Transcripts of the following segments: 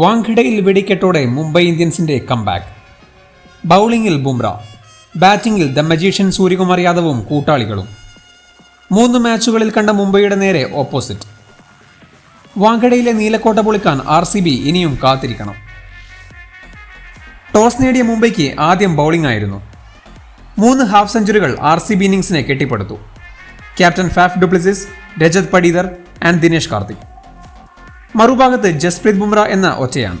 വാങ്കഡയിൽ വെടിക്കെട്ടോടെ മുംബൈ ഇന്ത്യൻസിന്റെ കംബാക്ക് ബൗളിംഗിൽ ബുംറ ബാറ്റിംഗിൽ ദ മജീഷ്യൻ സൂര്യകുമാർ യാദവും കൂട്ടാളികളും. മൂന്ന് മാച്ചുകളിൽ കണ്ട മുംബൈയുടെ നേരെ ഓപ്പോസിറ്റ് വാങ്കഡയിലെ നീലക്കോട്ട പൊളിക്കാൻ ആർ സി ബി ഇനിയും കാത്തിരിക്കണം. ടോസ് നേടിയ മുംബൈക്ക് ആദ്യം ബൗളിംഗ് ആയിരുന്നു. മൂന്ന് ഹാഫ് സെഞ്ചുറികൾ R C B കെട്ടിപ്പടുത്തു. Captain Faf du Plessis Rajat Patidar and Dinesh Karthik. മറുഭാഗത്ത് ജസ്പ്രീത് ബുംറ എന്ന ഒറ്റയാണ്.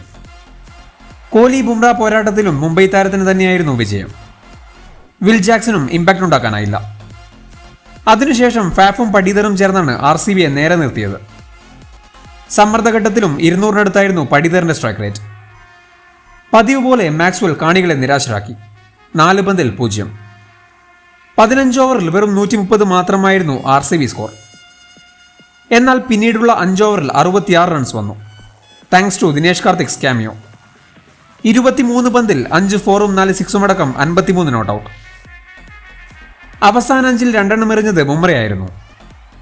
കോഹ്ലി ബുംറ പോരാട്ടത്തിലും മുംബൈ താരത്തിന് തന്നെയായിരുന്നു വിജയം. വിൽ ജാക്സണും ഇമ്പാക്റ്റ് ഉണ്ടാക്കാനായില്ല. അതിനുശേഷം ഫാഫും പടിതറും ചേർന്നാണ് ആർ സി ബിയെ നേരെ നിർത്തിയത്. സമ്മർദ്ദഘട്ടത്തിലും ഇരുന്നൂറിനടുത്തായിരുന്നു പടിതറിന്റെ സ്ട്രൈക്ക് റേറ്റ് പതിവ് പോലെ മാക്സ്വൽ കാണികളെ നിരാശരാക്കി. നാല് പന്തിൽ പൂജ്യം. പതിനഞ്ച് ഓവറിൽ വെറും നൂറ്റി മുപ്പത് മാത്രമായിരുന്നു ആർ സി ബി സ്കോർ എന്നാൽ പിന്നീടുള്ള അഞ്ച് ഓവറിൽ അറുപത്തിയാറ് റൺസ് വന്നു. Thanks to Dinesh Karthik cameo ഇരുപത്തിമൂന്ന് പന്തിൽ അഞ്ച് ഫോറും നാല് സിക്സും അടക്കം അൻപത്തിമൂന്ന് നോട്ട് ഔട്ട് അവസാന അഞ്ചിൽ രണ്ടെണ്ണം എറിഞ്ഞത് ബുംറയായിരുന്നു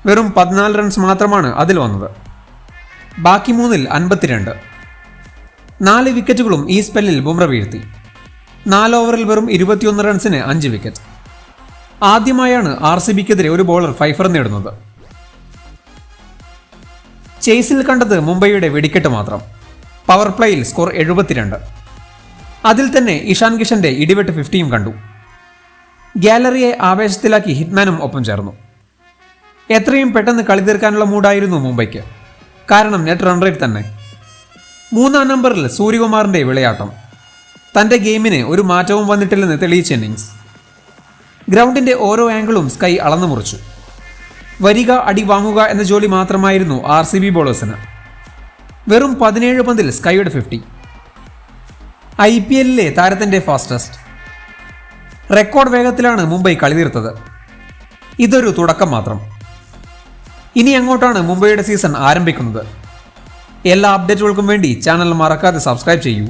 വെറും പതിനാല് റൺസ് മാത്രമാണ് അതിൽ വന്നത്. ബാക്കി മൂന്നിൽ അൻപത്തിരണ്ട്. നാല് വിക്കറ്റുകളും ഈ സ്പെല്ലിൽ ബുംറ വീഴ്ത്തി. നാല് ഓവറിൽ വെറും ഇരുപത്തിയൊന്ന് റൺസിന് അഞ്ച് വിക്കറ്റ് ആദ്യമായാണ് ആർ സി ബിക്കെതിരെ ഒരു ബോളർ ഫൈഫർ നേടുന്നത്. ചേസിൽ കണ്ടത് മുംബൈയുടെ വെടിക്കെട്ട് മാത്രം. പവർ പ്ലേയിൽ സ്കോർ എഴുപത്തിരണ്ട്. അതിൽ തന്നെ ഇഷാൻ കിഷന്റെ ഇടിവെട്ട് ഫിഫ്റ്റിയും കണ്ടു. ഗാലറിയെ ആവേശത്തിലാക്കി ഹിറ്റ്മാനും ഒപ്പം ചേർന്നു. എത്രയും പെട്ടെന്ന് കളി തീർക്കാനുള്ള മൂഡായിരുന്നു മുംബൈക്ക്. കാരണം നെറ്റ് റൺ റേറ്റ് തന്നെ. മൂന്നാം നമ്പറിൽ സൂര്യകുമാറിന്റെ വിളയാട്ടം. തന്റെ ഗെയിമിന് ഒരു മാറ്റവും വന്നിട്ടില്ലെന്ന് തെളിയിച്ച ഇന്നിങ്സ് ഗ്രൗണ്ടിന്റെ ഓരോ ആംഗിളും സ്കൈ അളന്നു മുറിച്ചു വരിക അടി വാങ്ങുക എന്ന ജോലി മാത്രമായിരുന്നു ആർ സി ബി ബോളേഴ്സിന്. വെറും പതിനേഴ് പന്തിൽ സ്കൈയുടെ ഫിഫ്റ്റി ഐ പി എല്ലിലെ താരത്തിന്റെ ഫാസ്റ്റസ്റ്റ് റെക്കോർഡ് വേഗത്തിലാണ് മുംബൈ കളി തീർത്തത്. ഇതൊരു തുടക്കം മാത്രം. ഇനി അങ്ങോട്ടാണ് മുംബൈയുടെ സീസൺ ആരംഭിക്കുന്നത്. എല്ലാ അപ്ഡേറ്റുകൾക്കും വേണ്ടി ചാനൽ മറക്കാതെ സബ്സ്ക്രൈബ് ചെയ്യൂ.